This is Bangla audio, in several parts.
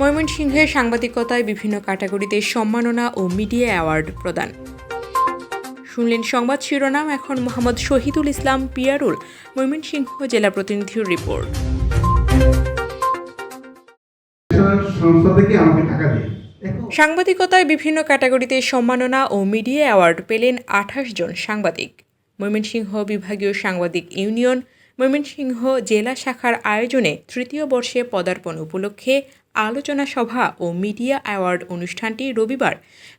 ময়মনসিংহে সাংবাদিকতায় বিভিন্ন ক্যাটাগরিতে সম্মাননা ও মিডিয়া অ্যাওয়ার্ড প্রদান। শুনলেন সংবাদ শিরোনাম এখন মোহাম্মদ শহীদুল ইসলাম পিয়ারুল, ময়মনসিংহ জেলা প্রতিনিধির রিপোর্ট। সাংবাদিকতায় বিভিন্ন ক্যাটাগরিতে সম্মাননা ও মিডিয়া অ্যাওয়ার্ড পেলেন আঠাশ জন সাংবাদিক। ময়মনসিংহ বিভাগীয় সাংবাদিক ইউনিয়ন, ময়মনসিংহ জেলা শাখার আয়োজনে তৃতীয় বর্ষে পদার্পণ উপলক্ষে আলোচনা সভা ও মিডিয়া অ্যাওয়ার্ড অনুষ্ঠানটি রবিবার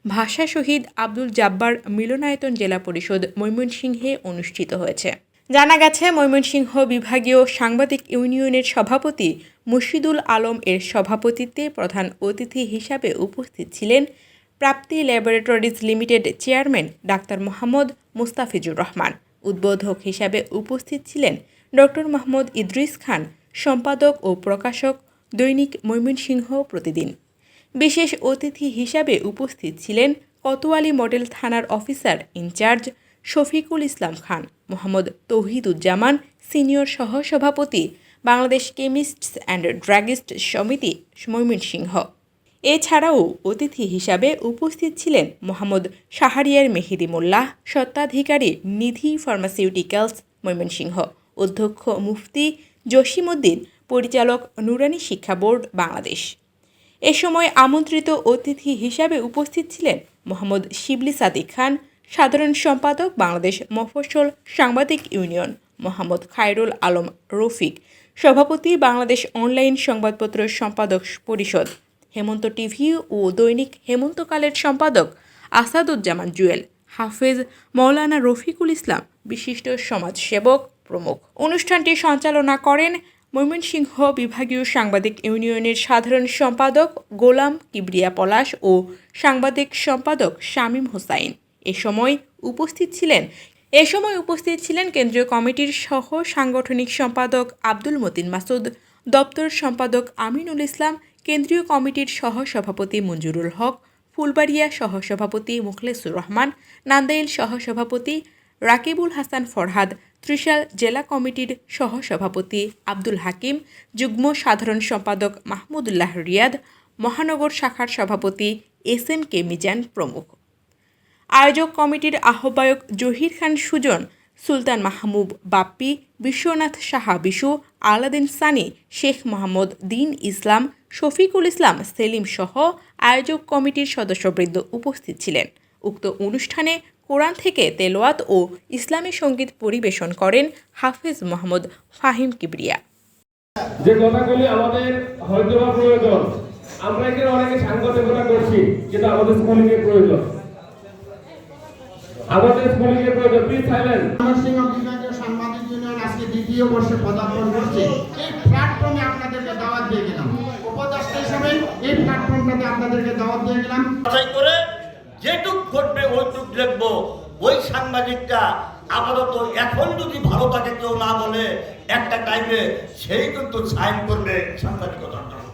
ভাষা শহীদ আব্দুল জাব্বার মিলনায়তন জেলা পরিষদ ময়মনসিংহে অনুষ্ঠিত হয়েছে। জানা গেছে, ময়মনসিংহ বিভাগীয় সাংবাদিক ইউনিয়নের সভাপতি মুর্শিদুল আলম এর সভাপতিত্বে প্রধান অতিথি হিসাবে উপস্থিত ছিলেন Prapti laboratories limited chairman doctor Mohammad Mustafizur Rahman. উদ্বোধক হিসাবে উপস্থিত ছিলেন ডক্টর মোহাম্মদ ইদ্রিস খান, সম্পাদক ও প্রকাশক দৈনিক ময়মনসিংহ প্রতিদিন। বিশেষ অতিথি হিসাবে উপস্থিত ছিলেন কোতোয়ালি মডেল থানার officer in charge Shafiqul Islam Khan, Mohammad Touhiduzzaman, senior সহসভাপতি বাংলাদেশ কেমিস্টস অ্যান্ড ড্রাগিস্ট সমিতি ময়মনসিংহ। এছাড়াও অতিথি হিসাবে উপস্থিত ছিলেন মোহাম্মদ শাহরিয়ার মেহেদি মোল্লাহ স্বত্বাধিকারী নিধি ফার্মাসিউটিক্যালস ময়মনসিংহ, অধ্যক্ষ মুফতি জসিমউদ্দিন পরিচালক নুরানি শিক্ষা বোর্ড বাংলাদেশ। এ সময় আমন্ত্রিত অতিথি হিসাবে উপস্থিত ছিলেন মোহাম্মদ শিবলি সাদিক খান, সাধারণ সম্পাদক বাংলাদেশ মফস্বল সাংবাদিক ইউনিয়ন, মোহাম্মদ খায়রুল আলম রফিক, সভাপতি বাংলাদেশ অনলাইন সংবাদপত্র সম্পাদক পরিষদ, হেমন্ত টিভি ও দৈনিক হেমন্তকালের সম্পাদক আসাদুজ্জামান জুয়েল, হাফেজ মৌলানা রফিকুল ইসলাম, বিশিষ্ট সমাজসেবক প্রমুখ। অনুষ্ঠানটি সঞ্চালনা করেন ময়মনসিংহ বিভাগীয় সাংবাদিক ইউনিয়নের সাধারণ সম্পাদক গোলাম কিবরিয়া পলাশ ও সাংবাদিক সম্পাদক শামীম হোসাইন। এ সময় উপস্থিত ছিলেন এ সময় উপস্থিত ছিলেন কেন্দ্রীয় কমিটির সহ সাংগঠনিক সম্পাদক আব্দুল মতিন মাসুদ, দপ্তর সম্পাদক আমিনুল ইসলাম, কেন্দ্রীয় কমিটির সহ সভাপতি মঞ্জুরুল হক, ফুলবাড়িয়া সহসভাপতি মুখলেসুর রহমান, নান্দাইল সহসভাপতি রাকিবুল হাসান ফরহাদ, ত্রিশাল জেলা কমিটির সহসভাপতি আব্দুল হাকিম, যুগ্ম সাধারণ সম্পাদক মাহমুদুল্লাহ রিয়াদ, মহানগর শাখার সভাপতি এস এম কে মিজান প্রমুখ। আয়োজক কমিটির আহ্বায়ক জহির খান সুজন, সুলতান মাহমুব বাপ্পি, বিশ্বনাথ সাহা বিশু, আলাদিন সানি, শেখ মোহাম্মদ দিন ইসলাম, শফিকুল ইসলাম সেলিম সহ আয়োজক কমিটির সদস্যবৃন্দ উপস্থিত ছিলেন। উক্ত অনুষ্ঠানে কোরআন থেকে তেলোয়াত ও ইসলামী সংগীত পরিবেশন করেন হাফিজ মোহাম্মদ ফাহিম কিবরিয়া। যে কথাগুলি আমাদের হয়তো বা প্রয়োজন আমরা এখানে অনেকে সাংবাদিকতা করছি কিন্তু আমাদের স্কুলিং এর প্রয়োজন। আমাদের স্কুলিং এর প্রয়োজন। প্লিজ সাইলেন্ট ময়মনসিংহ বিভাগীয় সাংবাদিক ইউনিয়ন আজকে দ্বিতীয় বর্ষে পদার্পণ করছে। এই প্ল্যাটফর্মে আপনাদেরকে দাওয়াত দিয়ে গেলাম। উপদেষ্টা হিসাবে এই প্ল্যাটফর্মটাতে আপনাদেরকে দাওয়াত দিয়ে গেলাম। করে যেটুক ঘটবে ওইটুক দেখব। ওই সাংবাদিকটা আপাতত এখন যদি ভালো থাকে কেউ না বলে, একটা টাইমে সেই কিন্তু সাইন করবে সাংবাদিকতার জন্য